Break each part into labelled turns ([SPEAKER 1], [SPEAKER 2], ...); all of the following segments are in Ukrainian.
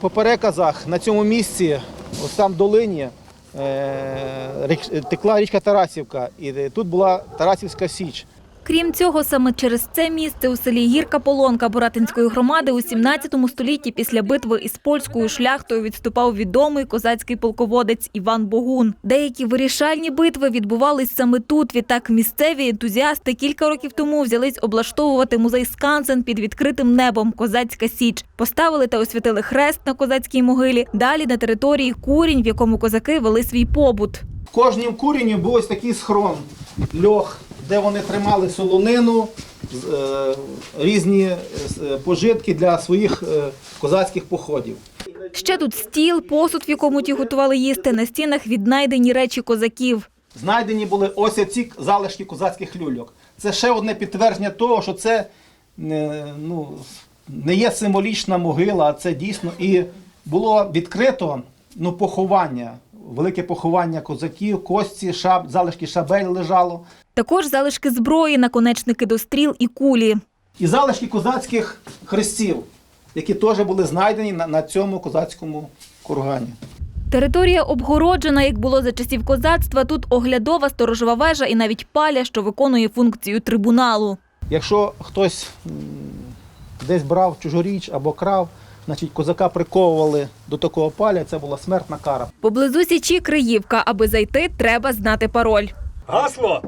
[SPEAKER 1] По переказах на цьому місці, ось там в долині, е, текла річка Тарасівка, і тут була Тарасівська Січ.
[SPEAKER 2] Крім цього, саме через це місце у селі Гірка Полонка Боратинської громади у 17 столітті після битви із польською шляхтою відступав відомий козацький полководець Іван Богун. Деякі вирішальні битви відбувались саме тут. Відтак місцеві ентузіасти кілька років тому взялись облаштовувати музей Скансен під відкритим небом Козацька Січ. Поставили та освятили хрест на козацькій могилі. Далі на території курінь, в якому козаки вели свій побут.
[SPEAKER 1] В кожнім курені був ось такий схрон, льох, де вони тримали солонину, е, різні е, пожитки для своїх е, козацьких походів.
[SPEAKER 2] Ще тут стіл, посуд, в якому ті готували їсти. На стінах віднайдені речі козаків.
[SPEAKER 1] Знайдені були ось ці залишки козацьких люльок. Це ще одне підтвердження того, що це ну, не є символічна могила, а це дійсно і було відкрито ну, поховання, велике поховання козаків, кості, шаб, залишки шабель лежало.
[SPEAKER 2] Також залишки зброї, наконечники до стріл і кулі.
[SPEAKER 1] І залишки козацьких хрестів, які теж були знайдені на, на цьому козацькому кургані.
[SPEAKER 2] Територія обгороджена, як було за часів козацтва. Тут оглядова сторожова вежа і навіть паля, що виконує функцію трибуналу.
[SPEAKER 1] Якщо хтось десь брав чужоріч або крав, значить козака приковували до такого паля, це була смертна кара.
[SPEAKER 2] Поблизу січі Криївка. Аби зайти, треба знати пароль.
[SPEAKER 3] Гасло!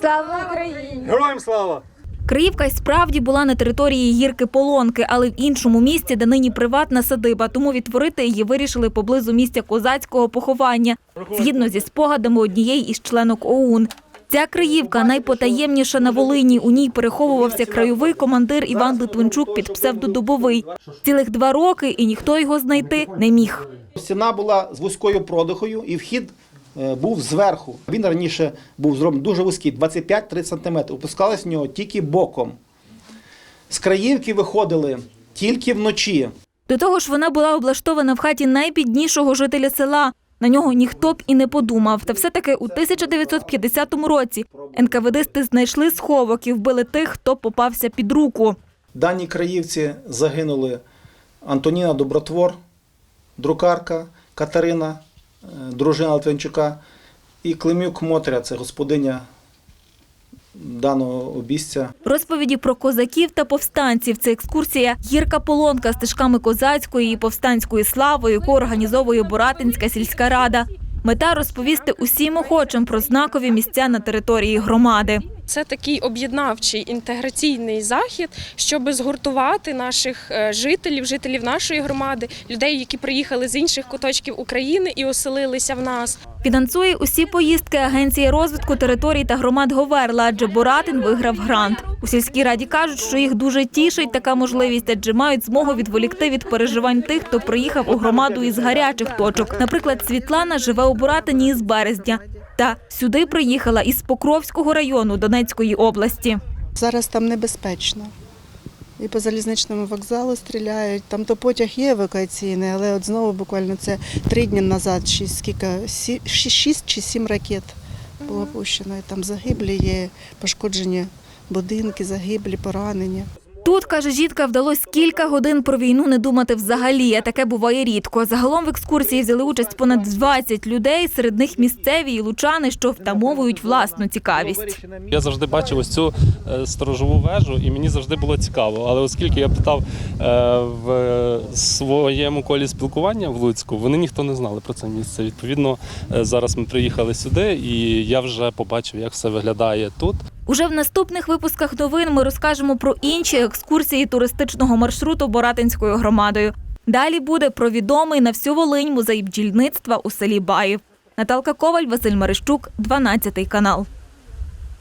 [SPEAKER 2] Слава Україні!
[SPEAKER 3] Героям слава!
[SPEAKER 2] Криївка й справді була на території гірки Полонки, але в іншому місці, де нині приватна садиба. Тому відтворити її вирішили поблизу місця козацького поховання, згідно зі спогадами однієї із членок ОУН. Ця Криївка найпотаємніша на Волині. У ній переховувався краєвий командир Іван Литвинчук під псевдодобовий. Цілих два роки, і ніхто його знайти не міг.
[SPEAKER 1] Стіна була з вузькою продихою і вхід е, був зверху. Він раніше був зроблений дуже вузький, 25-30 см. Опускались в нього тільки боком. З краївки виходили тільки вночі.
[SPEAKER 2] До того ж, вона була облаштована в хаті найбіднішого жителя села. На нього ніхто б і не подумав. Та все-таки у 1950 році НКВДсти знайшли сховок і вбили тих, хто попався під руку.
[SPEAKER 1] Дані краївці загинули Антоніна Добротвор, друкарка, Катерина, е, дружина Литвинчука, і Климюк Мотря, це господиня даного обійстя.
[SPEAKER 2] Розповіді про козаків та повстанців. Це екскурсія гірка полонка стежками козацької і повстанської слави, яку організовує Боратинська сільська рада. Мета розповісти усім охочим про знакові місця на території громади.
[SPEAKER 4] Це такий об'єднавчий інтеграційний захід, щоб згуртувати наших е, жителів, жителів нашої громади, людей, які приїхали з інших куточків України і оселилися в нас.
[SPEAKER 2] Фінансує усі поїздки Агенція розвитку територій та громад Говерла, адже Боратин виграв грант. У сільській раді кажуть, що їх дуже тішить така можливість, адже мають змогу відволікти від переживань тих, хто приїхав у громаду із гарячих точок. Наприклад, Світлана живе у Боратині із березня. Та сюди приїхала із Покровського району Донецької області.
[SPEAKER 5] Зараз там небезпечно. І по залізничному вокзалу стріляють. Там то потяг є евакуаційний, але от знову буквально це три дні назад, шість, скільки, шість чи сім ракет було пущено. І там загиблі є, пошкоджені будинки, загиблі, поранені.
[SPEAKER 2] Тут, каже жінка, вдалося кілька годин про війну не думати взагалі, а таке буває рідко. Загалом в екскурсії взяли участь понад 20 людей, серед них місцеві і лучани, що втамовують власну цікавість.
[SPEAKER 6] Я завжди бачив ось цю е, сторожову вежу, і мені завжди було цікаво. Але оскільки я питав е, в своєму колі спілкування в Луцьку, вони ніхто не знали про це місце. Відповідно, е, зараз ми приїхали сюди, і я вже побачив, як все виглядає тут.
[SPEAKER 2] Уже в наступних випусках новин ми розкажемо про інші екскурсії туристичного маршруту Боратинською громадою. Далі буде про відомий на всю Волинь музей бджільництва у селі Баїв. Наталка Коваль, Василь Марищук, 12 канал.